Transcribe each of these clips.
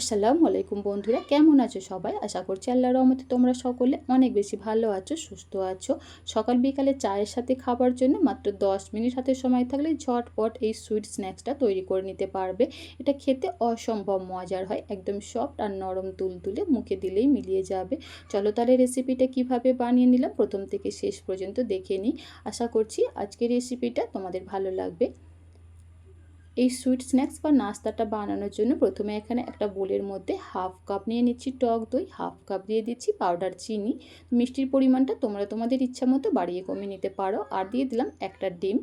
আসসালামু আলাইকুম বন্ধুরা, কেমন আছো সবাই? আশা করছি আল্লাহর রহমতে তোমরা সকলে অনেক বেশি ভালো আছো, সুস্থ আছো। সকাল বিকালে চায়ের সাথে খাবার জন্য মাত্র 10 মিনিট হাতে সময় থাকলে ঝটপট এই সুইট স্ন্যাক্সটা তৈরি করে নিতে পারবে। এটা খেতে অসম্ভব মজার হয়, একদম সফট আর নরম তুলতুলে মুখে দিলেই মিলিয়ে যাবে। চলো তাহলে রেসিপিটা কীভাবে বানিয়ে নিলাম, প্রথম থেকে শেষ পর্যন্ত দেখে নিই। আশা করছি আজকের রেসিপিটা তোমাদের ভালো লাগবে। এই সুইট স্ন্যাক্স বা নাস্তাটা বানানোর জন্য প্রথমে এখানে একটা বোলের মধ্যে হাফ কাপ নিয়ে নিচ্ছি টক দই হাফ কাপ দিয়ে দিচ্ছি পাউডার চিনি। মিষ্টির পরিমাণটা তোমরা তোমাদের ইচ্ছা মতো বাড়িয়ে কমিয়ে নিতে পারো। আর দিয়ে দিলাম একটা ডিম।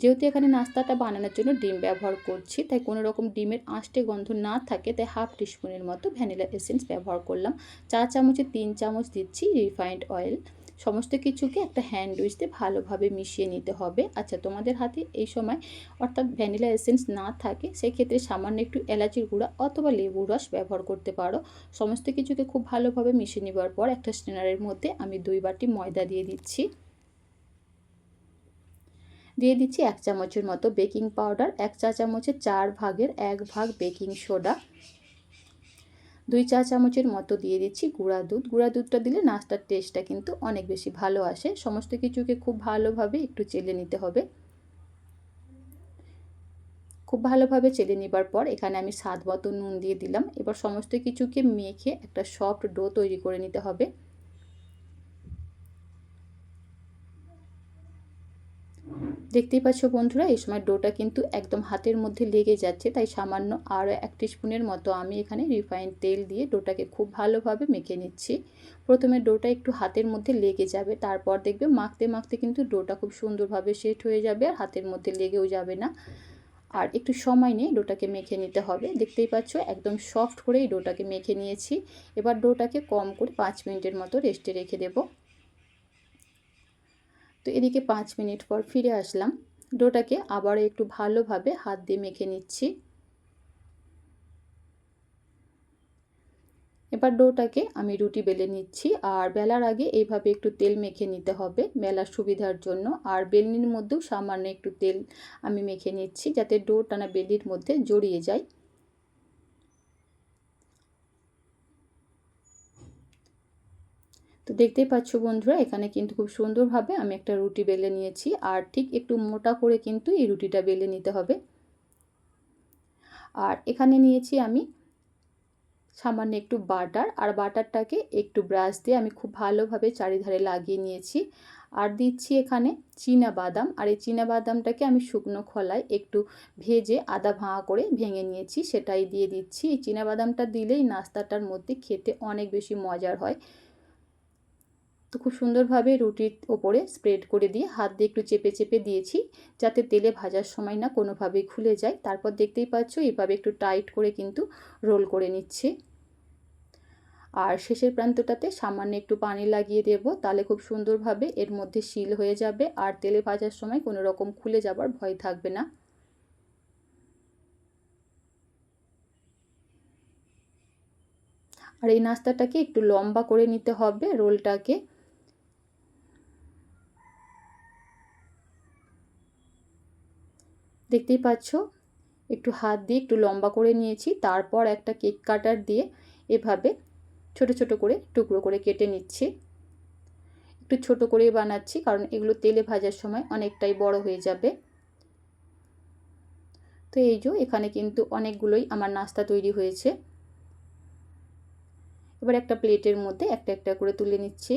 যেহেতু এখানে নাস্তাটা বানানোর জন্য ডিম ব্যবহার করছি, তাই কোনো রকম ডিমের আঁশটে গন্ধ না থাকে, তাই হাফ টিস্পুনের মতো ভ্যানিলা এসেন্স ব্যবহার করলাম। চা চামচে তিন চামচ দিচ্ছি রিফাইন্ড অয়েল সমস্ত কিছুকে একটা হ্যান্ড উইচ দিয়ে ভালোভাবে মিশিয়ে নিতে হবে। আচ্ছা তোমাদের হাতে এই সময় অর্থাৎ ভ্যানিলা এসেন্স না থাকে, সেক্ষেত্রে সামান্য একটু এলাচির গুঁড়া অথবা লেবুর রস ব্যবহার করতে পারো। সমস্ত কিছুকে খুব ভালোভাবে মিশিয়ে নেবার পর একটা স্টেনারের মধ্যে আমি দুই বাটি ময়দা দিয়ে দিচ্ছি। দিয়ে দিচ্ছি এক চামচের মতো বেকিং পাউডার এক চা চামচের চার ভাগের এক ভাগ বেকিং সোডা দুই চা চামচের মতো দিয়ে দিচ্ছি গুঁড়া দুধ। গুঁড়া দুধটা দিলে নাস্তার টেস্টটা কিন্তু অনেক বেশি ভালো আসে। সমস্ত কিছুকে খুব ভালোভাবে একটু চেলে নিতে হবে। খুব ভালোভাবে চেলে নেবার পর এখানে আমি স্বাদ মতো নুন দিয়ে দিলাম। এবার সমস্ত কিছুকে মেখে একটা সফট ডো তৈরি করে নিতে হবে। দেখতেই পাচ্ছ বন্ধুরা, এই সময় ডোটা কিন্তু একদম হাতের মধ্যে লেগে যাচ্ছে, তাই সামান্য আরও এক স্পুনের মতো আমি এখানে রিফাইন তেল দিয়ে ডোটাকে খুব ভালোভাবে মেখে নিচ্ছি। প্রথমে ডোটা একটু হাতের মধ্যে লেগে যাবে, তারপর দেখবে মাখতে মাখতে কিন্তু ডোটা খুব সুন্দরভাবে সেট হয়ে যাবে আর হাতের মধ্যে লেগেও যাবে না। আর একটু সময় নিয়ে ডোটাকে মেখে নিতে হবে। দেখতেই পাচ্ছ একদম সফট করেই ডোটাকে মেখে নিয়েছি। এবার ডোটাকে কম করে পাঁচ মিনিটের মতো রেস্টে রেখে দেবো। তো এদিকে পাঁচ মিনিট পর ফিরে আসলাম। ডোটাকে আবারও একটু ভালোভাবে হাত দিয়ে মেখে নিচ্ছি। এবার ডোটাকে আমি রুটি বেলে নিচ্ছি। আর বেলার আগে এইভাবে একটু তেল মেখে নিতে হবে বেলার সুবিধার জন্য। আর বেলনির মধ্যেও সামান্য একটু তেল আমি মেখে নিচ্ছি যাতে ডোটা না বেলির মধ্যে জড়িয়ে যায়। তো দেখতেই পাচ্ছ বন্ধুরা, এখানে কিন্তু খুব সুন্দরভাবে আমি একটা রুটি বেলে নিয়েছি, আর ঠিক একটু মোটা করে কিন্তু এই রুটিটা বেলে নিতে হবে। আর এখানে নিয়েছি আমি সামান্য একটু বাটার, আর বাটারটাকে একটু ব্রাশ দিয়ে আমি খুব ভালোভাবে চারিধারে লাগিয়ে নিয়েছি। আর দিচ্ছি এখানে চীনা বাদাম আর এই চীনা বাদামটাকে আমি শুকনো খোলায় একটু ভেজে আদা ভাঙা করে ভেঙে নিয়েছি, সেটাই দিয়ে দিচ্ছি। এই চীনা বাদামটা দিলেই নাস্তাটার মধ্যে খেতে অনেক বেশি মজার হয়। তো খুব সুন্দরভাবে রুটির ওপরে স্প্রেড করে দিয়ে হাত দিয়ে একটু চেপে চেপে দিয়েছি যাতে তেলে ভাজার সময় না কোনোভাবেই খুলে যায়। তারপর দেখতেই পাচ্ছ এভাবে একটু টাইট করে কিন্তু রোল করে নিচ্ছি। আর শেষের প্রান্তটাতে সামান্য একটু পানি লাগিয়ে দেব, তাহলে খুব সুন্দরভাবে এর মধ্যে শিল হয়ে যাবে আর তেলে ভাজার সময় কোনো রকম খুলে যাবার ভয় থাকবে না। আর এই নাস্তাটাকে একটু লম্বা করে নিতে হবে রোলটাকে। দেখতেই পাচ্ছ? একটু হাত দিয়ে একটু লম্বা করে নিয়েছি, তারপর একটা কেক কাটার দিয়ে এভাবে ছোট ছোট করে টুকরো করে কেটে নিচ্ছি। একটু ছোট করে বানাচ্ছি, কারণ এগুলো তেলে ভাজার সময় অনেকটাই বড় হয়ে যাবে। তো এই যে, এখানে কিন্তু অনেকগুলোই আমার নাস্তা তৈরি হয়েছে। এবার একটা প্লেটের মধ্যে একটা একটা করে তুলে নিচ্ছি।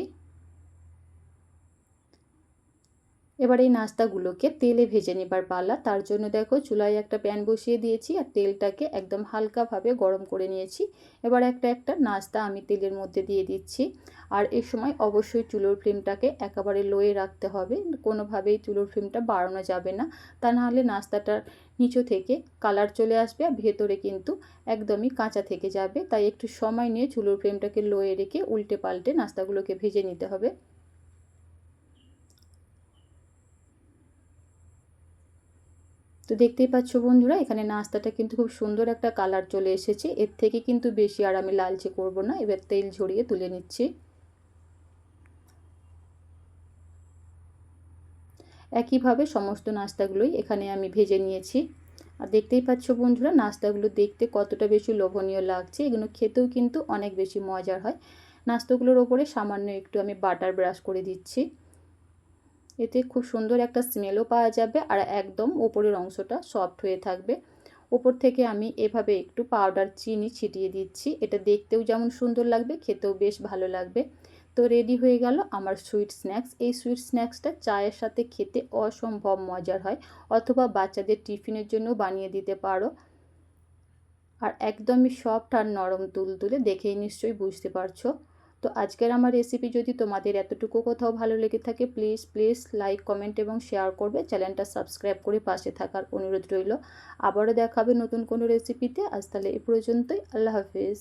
এবার এই নাস্তাগুলোকে তেলে ভেজে নেবার পালা। তার জন্য দেখো চুলায় একটা প্যান বসিয়ে দিয়েছি আর তেলটাকে একদম হালকাভাবে গরম করে নিয়েছি। এবার একটা একটা নাস্তা আমি তেলের মধ্যে দিয়ে দিচ্ছি। আর এই সময় অবশ্যই চুলোর ফ্লেমটাকে একেবারে লোয়ে রাখতে হবে। কোনোভাবেই চুলোর ফ্লেমটা বাড়ানো যাবে না। তা নাহলে নাস্তাটার নিচু থেকে কালার চলে আসবে আর ভেতরে কিন্তু একদমই কাঁচা থেকে যাবে। তাই একটু সময় নিয়ে চুলোর ফ্লেমটাকে লোয়ে রেখে উল্টে পাল্টে নাস্তাগুলোকে ভেজে নিতে হবে। তো দেখতেই পাচ্ছ বন্ধুরা, এখানে নাস্তাটা কিন্তু খুব সুন্দর একটা কালার চলে এসেছে। এর থেকে কিন্তু বেশি আর আমি লালচে করব না, এবার তেল ঝরিয়ে তুলে নিচ্ছি। একইভাবে সমস্ত নাস্তাগুলোই এখানে আমি ভেজে নিয়েছি। আর দেখতেই পাচ্ছ বন্ধুরা, নাস্তাগুলো দেখতে কতটা বেশি লোভনীয় লাগছে, এগুলো খেতেও কিন্তু অনেক বেশি মজার হয়। নাস্তাগুলোর ওপরে সামান্য একটু আমি বাটার ব্রাশ করে দিচ্ছি। এতে খুব সুন্দর একটা স্মেলও পাওয়া যাবে আর একদম ওপরের অংশটা সফট হয়ে থাকবে। ওপর থেকে আমি এভাবে একটু পাউডার চিনি ছিটিয়ে দিচ্ছি। এটা দেখতেও যেমন সুন্দর লাগবে, খেতেও বেশ ভালো লাগবে। তো রেডি হয়ে গেল আমার সুইট স্ন্যাক্স। এই সুইট স্ন্যাক্সটা চায়ের সাথে খেতে অসম্ভব মজার হয় অথবা বাচ্চাদের টিফিনের জন্য বানিয়ে দিতে পারো। আর একদমই সফট আর নরম তুলতুলে দেখেই নিশ্চয়ই বুঝতে পারছ। তো আজকের আমার রেসিপি যদি তোমাদের এতটুকু কোথাও ভালো লেগে থাকে প্লিজ প্লিজ লাইক কমেন্ট এবং শেয়ার করবে। চ্যানেলটা সাবস্ক্রাইব করে পাশে থাকার অনুরোধ রইল। আবারও দেখাবে নতুন কোনো রেসিপিতে আজ তাহলে এ পর্যন্তই। আল্লাহ হাফিজ।